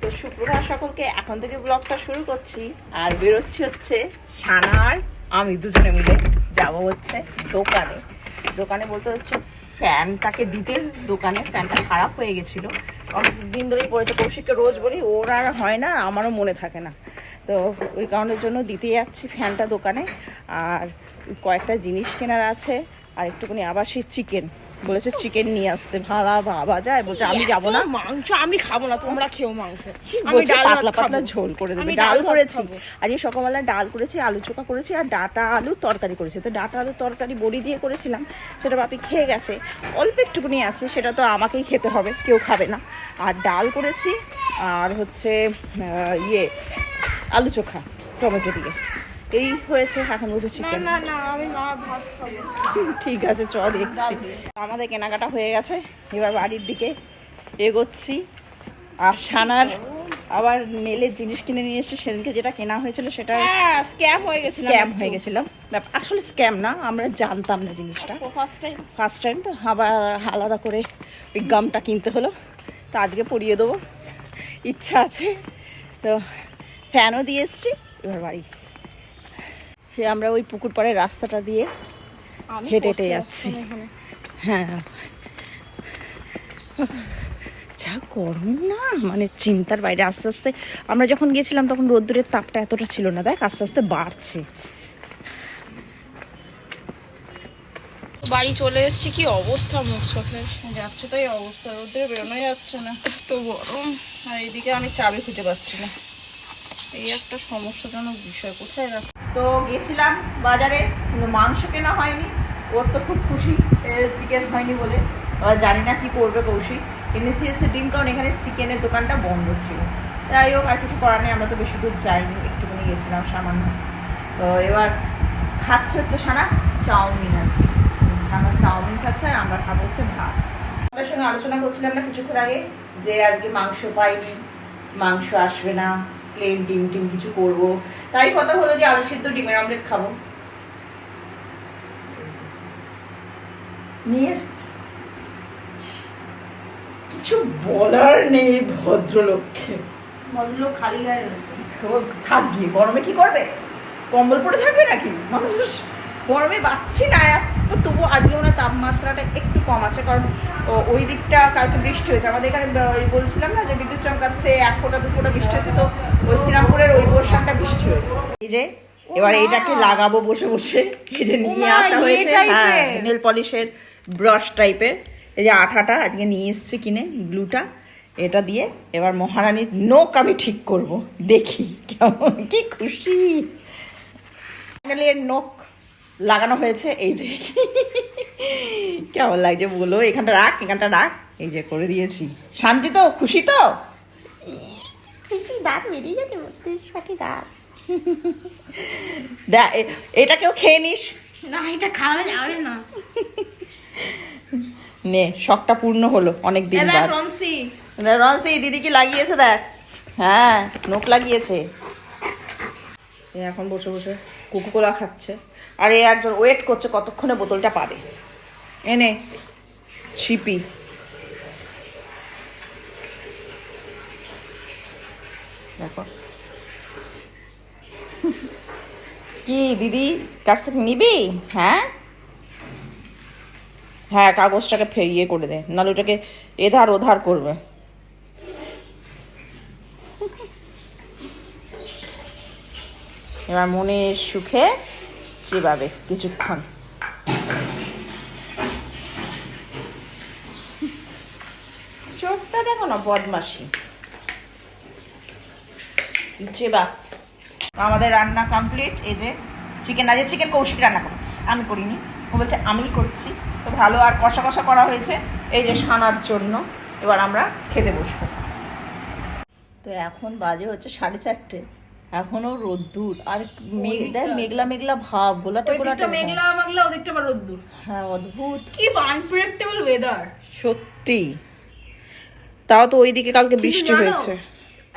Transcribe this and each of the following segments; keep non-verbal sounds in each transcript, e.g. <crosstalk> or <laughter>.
তো সুপ্রভাত সকলকে, এখন থেকে ব্লগটা শুরু করছি। আর বেরোচ্ছি হচ্ছে সানার আমি দুজনে মিলে। যাব হচ্ছে দোকানে। দোকানে বলতে হচ্ছে ফ্যানটাকে দিতে। দোকানে ফ্যানটা খারাপ হয়ে গেছিল। অনেক দিন ধরেই পড়েছে কৌশিককে রোজ বলি, ওর আর হয় না, আমারও মনে থাকে না। তো ওই কারণের জন্য দিতে যাচ্ছি ফ্যানটা দোকানে। আর কয়েকটা জিনিস কেনার আছে, আর একটুখানি আবার সেই চিকেন। বলেছে চিকেন নিয়ে আসতে। ভাড়া ভাবা যায় বলছে আমি যাব না। মাংস আমি খাব না তোমরা খেও মাংস। আমি বলছে? পাতলা পাতলা ঝোল করে দেবে। ডাল করেছি। আজকে সকালবেলা ডাল করেছি আলু চোখা করেছি আর ডাটা আলু তরকারি করেছি। তো ডাটা আলু তরকারি বড়ি দিয়ে করেছিলাম সেটা বাপি খেয়ে গেছে। অল্প একটুকুনি আছে সেটা তো আমাকেই খেতে হবে কেউ খাবে না। আর ডাল করেছি আর হচ্ছে ইয়ে আলু চোখা টমেটো দিয়ে। এই হয়েছে এখন বলছে চিকেন না না আমি মা ভাত ঠিক আছে চ দেখছি। আমাদের কেনাকাটা হয়ে গেছে এবার বাড়ির দিকে এগোচ্ছি। আর সানার আবার নেলের জিনিস কিনে নিয়ে এসেছে সেদিনকে যেটা কেনা হয়েছিল সেটা স্ক্যাম হয়ে গেছিল স্ক্যাম হয়ে গেছিলাম আসলে স্ক্যাম না আমরা জানতাম না জিনিসটা। ফার্স্ট টাইম ফার্স্ট টাইম তো আবার আলাদা করে ওই গামটা কিনতে হলো। তো আজকে পরিয়ে দেবো। ইচ্ছা আছে। তো ফ্যানও দিয়ে এসছি এবার বাড়ি সে আমরা ওই পুকুর পাড়ের রাস্তাটা দিয়ে হেঁটে হেঁটে যাচ্ছি। হ্যাঁ। যা গরম না মানে চিন্তার বাইরে। আস্তে আস্তে আমরা যখন গেছিলাম তখন রোদ্দুরের তাপটা এতটা ছিল না। দেখ আস্তে আস্তে বাড়ছে। বাড়ি চলে এসেছি কি অবস্থা মুখ চোখের? যাচ্ছে তাই অবস্থা রোদ্রে বেরোনো যাচ্ছে না। এত গরম। আর এইদিকে আমি চাবি খুঁজে পাচ্ছি না। এই একটা সমস্যাজনক বিষয় কোথায় রাখ তো গেছিলাম বাজারে, কিন্তু মাংস কেনা হয়নি। ওর তো খুব খুশি চিকেন হয়নি বলে। এবার জানি না কী করবে কৌশিক এনেছি হচ্ছে ডিম, কারণ এখানে চিকেনের দোকানটা বন্ধ ছিল। যাই হোক, আর কিছু করার নেই, আমরা তো বেশি দূর যাইনি। একটুখানি গেছিলাম সামান্য। তো এবার খাচ্ছে হচ্ছে সানা চাউমিন আছে সানা চাউমিন খাচ্ছে আর আমরা খাব হচ্ছে ভাত। আমাদের সঙ্গে আলোচনা করছিলাম না কিছুক্ষণ আগে যে আজকে মাংস পাইনি, মাংস আসবে না। প্লেন ডিম টিম কিছু করব। তাই কথা হলো যে আলু সিদ্ধ ডিমের অমলেট খাব। নিয়ে কিছু বলার নেই ভদ্রলোককে। ভদ্রলোক খালি গায়ে রয়েছে। ও থাক গিয়ে গরমে কি করবে? কম্বল পরে থাকবে নাকি? মানুষ গরমে বাচ্ছি না তো তবু আজকে ওনার তাপমাত্রাটা একটু কম আছে কারণ ওই দিকটা কালকে বৃষ্টি হয়েছে। আমাদের এখানে ওই বলছিলাম না যে বিদ্যুৎ চমকাচ্ছে এক ফোঁটা দু ফোঁটা বৃষ্টি হয়েছে তো ওই শ্রীরামপুরের ওই বর্ষাটা বৃষ্টি হয়েছে। এই যে এবার এটাকে লাগাবো বসে বসে এই যে নিয়ে আসা হয়েছে। হ্যাঁ নেল পলিশের ব্রাশ টাইপের এই যে আঠাটা আজকে নিয়ে এসছি কিনে গ্লুটা এটা দিয়ে এবার মহারানীর নোক আমি ঠিক করব। দেখি কেমন কি খুশি। ফাইনালি এর নোক লাগানো হয়েছে এই যে। কেমন লাগছে বলো? এখানটা রাখ এখানটা রাখ। এই যে করে দিয়েছি। শান্তি তো? খুশি তো? দাঁত বেরিয়ে যাবে পাখি দাঁত। দা এ- এটাকেও খেয়ে নিস। না এটা খাওয়া যাবে না। নে শখটা পূর্ণ হলো অনেক দিন বাদ। রনসি। দেখ, রনসি দিদি কি লাগিয়েছে দেখ? হ্যাঁ নোক লাগিয়েছে। এখন বসে বসে কোকোকোলা খাচ্ছে। আর এ একজন ওয়েট করছে কতক্ষণে বোতলটা পাবে। এনে ছিপি। দেখো। কি, দিদি, কাছ থেকে নিবি? হ্যাঁ? হ্যাঁ কাগজটাকে ফে- ইয়ে করে দে, নাহলে ওটাকে এধার ওধার করবে। এবার মনের সুখে চিবাবে কিছুক্ষণ। চোখটা দেখো না বদমাসি চেবা। আমাদের রান্না কমপ্লিট এই যে চিকেন আজকে চিকেন কৌশিক রান্না করেছি। আমি করিনি। ও বলছে, আমিই করছি। তো ভালো আর কষা কষা করা হয়েছে। এই যে সানার জন্য। এবার আমরা খেতে বসবো। তো এখন বাজে হচ্ছে সাড়ে চারটে। এখনও রোদ্দুর। আর মেঘ দেখ মেঘলা মেঘলা ভাব গোলাটে গোলাটে মেঘলা মেঘলা ওদিকটা আবার রোদ্দুর। হ্যাঁ অদ্ভুত। কি আনপ্রেডিক্টেবল ওয়েদার সত্যি। তাও তো ওইদিকে কালকে বৃষ্টি হয়েছে।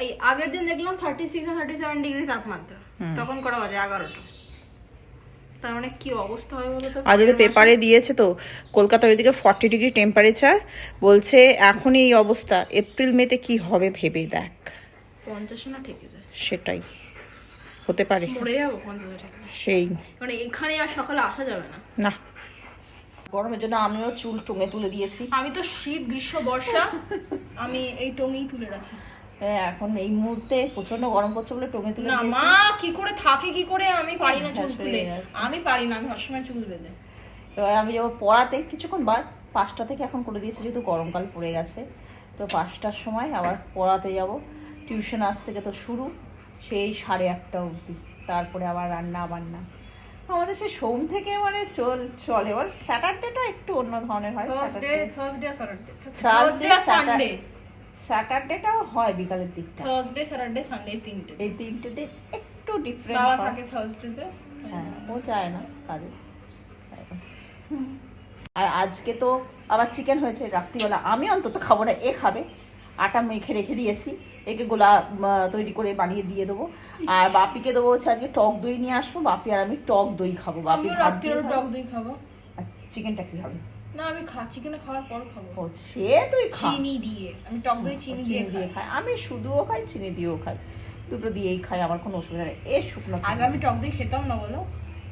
এই আগের দিন দেখলাম thirty six thirty seven degree তাপমাত্রা তখন করা বাজে? এগারোটা। তার মানে কি অবস্থা হবে বলো তো আজ তো পেপারে দিয়েছে তো কলকাতার ওইদিকে ফর্টি ডিগ্রি টেম্পারেচার বলছে এখন এই অবস্থা এপ্রিল মেতে কি হবে ভেবে দেখ। পঞ্চাশ না ঠেকে যায়। সেটাই। হতে পারে। মরে যাব সেই। মানে এখানে আর সকালে আসা যাবে না। না। গরমের জন্য আমিও চুল টুঙে তুলে দিয়েছি। আমি তো শীত গ্রীষ্ম বর্ষা আমি এই টঙেই তুলে রাখি। হ্যাঁ, এখন এই মুহূর্তে প্রচণ্ড গরম পড়ছে বলে টুঙে তুলে না মা কি করে থাকে কি করে আমি পারি না চুল তুলে আমি পারি না আমি সবসময় চুল বেঁধে। এবার আমি যাব পড়াতে কিছুক্ষণ বাদ পাঁচটা থেকে এখন করে দিয়েছি যেহেতু গরমকাল পড়ে গেছে। তো পাঁচটার সময় আবার পড়াতে যাব। টিউশন আজ থেকে তো শুরু। সেই সাড়ে আটটা অবধি। তারপরে আবার রান্না বান্না। আমাদের সে সোম থেকে মানে চল চলে। এবার স্যাটারডেটা একটু অন্য ধরনের হয়। থার্সডে সানডে স্যাটারডেটাও হয় বিকালের দিকটা। থার্সডে স্যাটারডে সানডে তিনটে। এই তিনটে দিন একটু ডিফারেন্ট বাবা থাকে থার্সডেতে হ্যাঁ ও যায় না কাজে। আর আজকে তো আবার চিকেন হয়েছে। রাত্রিবেলা আমি অন্তত খাব না এ খাবে। আটা মেখে রেখে দিয়েছি। একে গোলা তৈরি করে বানিয়ে দিয়ে দেবো। আর বাপিকে দেবো হচ্ছে আজকে টক দই নিয়ে আসব। বাপি আর আমি টক দই খাব। বাপি টক দই খাব। আচ্ছা চিকেনটা কি হবে? না আমি খা চিকেনে খাওয়ার পর খাব। সে তুই চিনি দিয়ে। আমি টক দই চিনি দিয়ে দিয়ে খাই। আমি শুধুও খাই চিনি দিয়েও খাই। দুটো দিয়েই খাই আমার কোনো অসুবিধা নেই। এ শুকনো আগে আমি টক দই খেতাম না বলো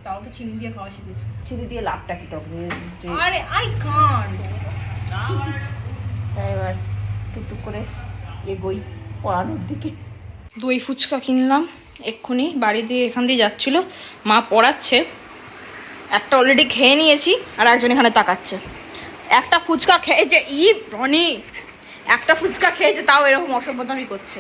তাও তো চিনি দিয়ে খাওয়া শিখেছি। চিনি দিয়ে লাভটা কি টক যে- আরে আই তাই এবার টুকটুক করে এগোই। পড়ানোর দিকে। দই ফুচকা কিনলাম, এক্ষুনি বাড়ি দিয়ে এখান দিয়ে যাচ্ছিল। মা পড়াচ্ছে। একটা অলরেডি খেয়ে নিয়েছি আর একজন এখানে তাকাচ্ছে। একটা ফুচকা খেয়েছে ই রনি, একটা ফুচকা খেয়েছে তাও এরকম অসভ্যতামি করছে।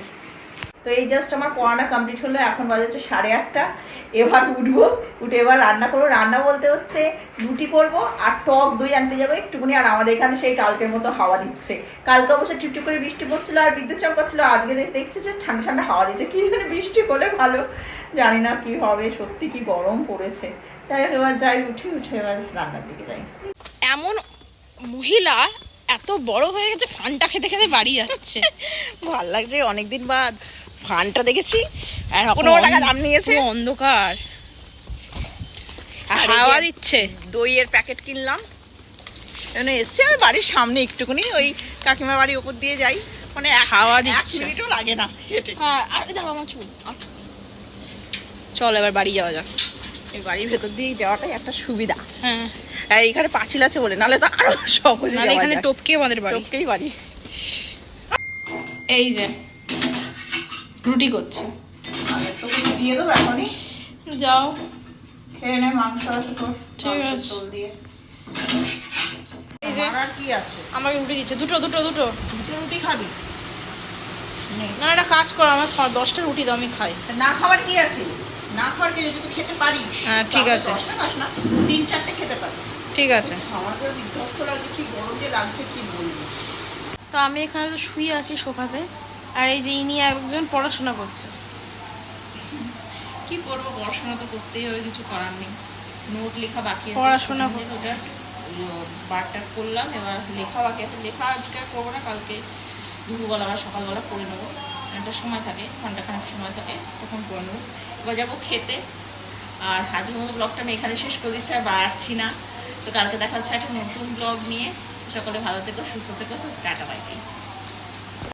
তো এই জাস্ট আমার পড়ানো কমপ্লিট হলো এখন বাজে হচ্ছে সাড়ে আটটা। এবার উঠবো উঠে এবার রান্না করব। রান্না বলতে হচ্ছে রুটি করব আর টক দই আনতে যাব একটুখানি আর আমাদের এখানে সেই কালকের মতো হাওয়া দিচ্ছে। কালকে অবশ্য টিপটিপ করে বৃষ্টি পড়ছিল আর বিদ্যুৎ চমকাচ্ছিল আজকে দেখ- দেখছি যে ঠান্ডা ঠান্ডা হাওয়া দিচ্ছে। কী জানি বৃষ্টি হলে ভালো জানি না কি হবে সত্যি কি গরম পড়েছে। তাই এবার যাই উঠি উঠে এবার রান্নার দিকে যাই। এমন মহিলা এত বড় হয়ে গেছে ফানটা খেতে খেতে বাড়ি যাচ্ছে। <laughs> ভালো লাগছে অনেকদিন বাদ। ফানটা দেখেছি আর পনেরো টাকা দাম নিয়েছে। অন্ধকার। আর হাওয়া দিচ্ছে। দইয়ের প্যাকেট কিনলাম। এখানে এসছে আর বাড়ির সামনে একটুখানি ওই কাকিমার বাড়ির ওপর দিয়ে যাই। মানে হাওয়া দিচ্ছে। মিনিটও লাগে না হেঁটে। হ্যাঁ আর দেখো আমার চুল চল এবার বাড়ি যাওয়া যাক। এই বাড়ির ভেতর দিয়ে যাওয়াটাই একটা সুবিধা। হ্যাঁ। আর এখানে পাঁচিল আছে বলে নাহলে তো আরও সহজে নাহলে এখানে টপকে আমাদের বাড়ি। টপকেই বাড়ি। এই যে রুটি করছে। দিয়ে দেবো এখনই? যাও। খেয়ে নে মাংস আছে তো। ঠিক আছে। দিয়ে। এই যে আমার কি আছে? আমাকে রুটি দিচ্ছে। দুটো দুটো দুটো। দুটো রুটি খাবি? না। একটা কাজ করো আমার খা- দশটা রুটি দাও আমি খাই। তা না খাবার কি আছে? না খাবার কি যদি খেতে পারিস হ্যাঁ, ঠিক আছে। না তিন চারটে খেতে পারবি। ঠিক আছে। আমার বিধ্বস্ত লাগছে কি গরম যে লাগছে কি বলব? তো আমি এখানে তো শুয়ে আছি সোফাতে। আর এই যে ইনি একজন পড়াশোনা করছে। কি করব? পড়াশোনা তো করতেই হবে কিছু করার নেই। নোট লেখা বাকি আছে পড়াশোনা করছে। করলাম এবার লেখা বাকি আছে। লেখা আজকে করব না কালকে দুপুরবেলা বা সকালবেলা করে নেব। একটা সময় থাকে ঘণ্টা খানেক সময় থাকে তখন করে নেব। এবার যাব খেতে। আর আজকের মতো ব্লগটা আমি এখানে শেষ করে দিচ্ছি আর বাড়াচ্ছি না। তো কালকে দেখা হচ্ছে একটা নতুন ব্লগ নিয়ে। সকলে ভালো থেকো সুস্থ থেকো তো টাটা বাই বাই